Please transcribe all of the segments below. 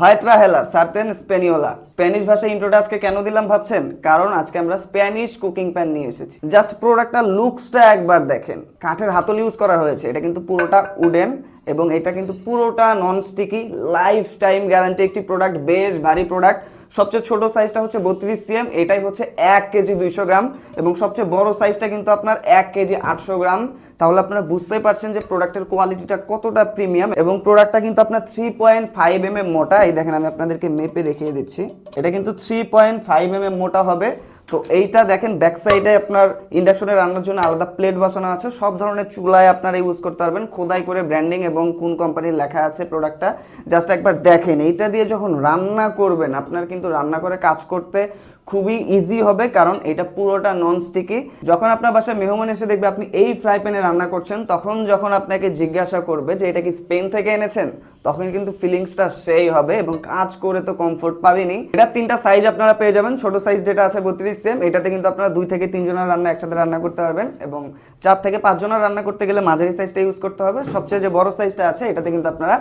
হয়ত্রা হেলা সার্তেন স্পেনিওলা। স্প্যানিশ ভাষায় ইন্ট্রোটা আজকে কেন দিলাম ভাবছেন? কারণ আজকে আমরা স্প্যানিশ কুকিং প্যান নিয়ে এসেছি। জাস্ট প্রোডাক্টটা লুকসটা একবার দেখেন। কাঠের হাতল ইউজ করা হয়েছে। এটা কিন্তু পুরোটা উডেন এবং এটা কিন্তু পুরোটা non sticky lifetime guarantee একটি প্রোডাক্ট বেশ ভারী প্রোডাক্ট সবচেয়ে ছোট সাইজটা হচ্ছে বত্রিশ সিএম এটাই হচ্ছে এক কেজি দুইশো গ্রাম এবং সবচেয়ে বড় সাইজটা কিন্তু আপনার এক কেজি আটশো গ্রাম। তাহলে আপনারা বুঝতেই পারছেন যে প্রোডাক্টের কোয়ালিটিটা কতটা প্রিমিয়াম এবং প্রোডাক্টটা কিন্তু আপনার three point five M M মোটা। এই দেখেন আমি আপনাদেরকে মেপে দেখিয়ে দিচ্ছি। এটা কিন্তু three point five M M মোটা হবে। তো এইটা দেখেন ব্যাক সাইডে আপনার ইন্ডাকশনে রান্নার জন্য আলাদা প্লেট বসানো আছে। সব ধরনের চুলায় আপনারা ইউজ করতে পারবেন। খোদাই করে ব্র্যান্ডিং এবং কোন কোম্পানির লেখা আছে প্রোডাক্টটা জাস্ট একবার দেখেন। এইটা দিয়ে যখন রান্না করবেন, আপনার কিন্তু রান্না করে কাজ করতে খুবই ইজি হবে, কারণ এটা পুরোটা নন স্টিকি যখন আপনার বাসায় মেহমান এসে দেখবে আপনি এই ফ্রাই প্যানে রান্না করছেন, তখন যখন আপনাকে জিজ্ঞাসা করবে যে, এটা কি স্পেন থেকে এনেছেন? তখন কিন্তু ফিলিংসটা সেই হবে এবং কাজ করে তো কমফোর্ট পাবেনই। এটা তিনটা সাইজ আপনারা পেয়ে যাবেন, ছোট সাইজ যেটা আছে বত্রিশ সেম এটাতে কিন্তু আপনারা দুই থেকে তিনজনের রান্না একসাথে রান্না করতে পারবেন এবং চার থেকে পাঁচজনের রান্না করতে গেলে মাঝারি সাইজটা ইউজ করতে হবে। সবচেয়ে যে বড় সাইজটা আছে, এটাতে কিন্তু আপনারা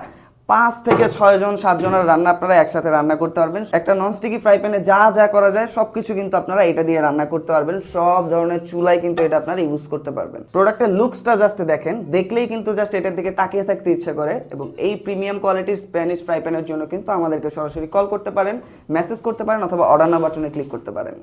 পাঁচ থেকে ছয় জন সাতজনের রান্না আপনারা একসাথে রান্না করতে পারবেন। একটা ননস্টিকি ফ্রাই প্যানে যা যা করা যায় সব কিছু কিন্তু আপনারা এটা দিয়ে রান্না করতে পারবেন। সব ধরনের চুলায় কিন্তু এটা আপনারা ইউজ করতে পারবেন। প্রোডাক্টের লুকসটা জাস্ট দেখেন। দেখলেই কিন্তু জাস্ট এটার দিকে তাকিয়ে থাকতে ইচ্ছে করে এবং এই প্রিমিয়াম কোয়ালিটির স্প্যানিশ ফ্রাই প্যানের জন্য কিন্তু আমাদেরকে সরাসরি কল করতে পারেন মেসেজ করতে পারেন অথবা অর্ডার বাটনে ক্লিক করতে পারেন।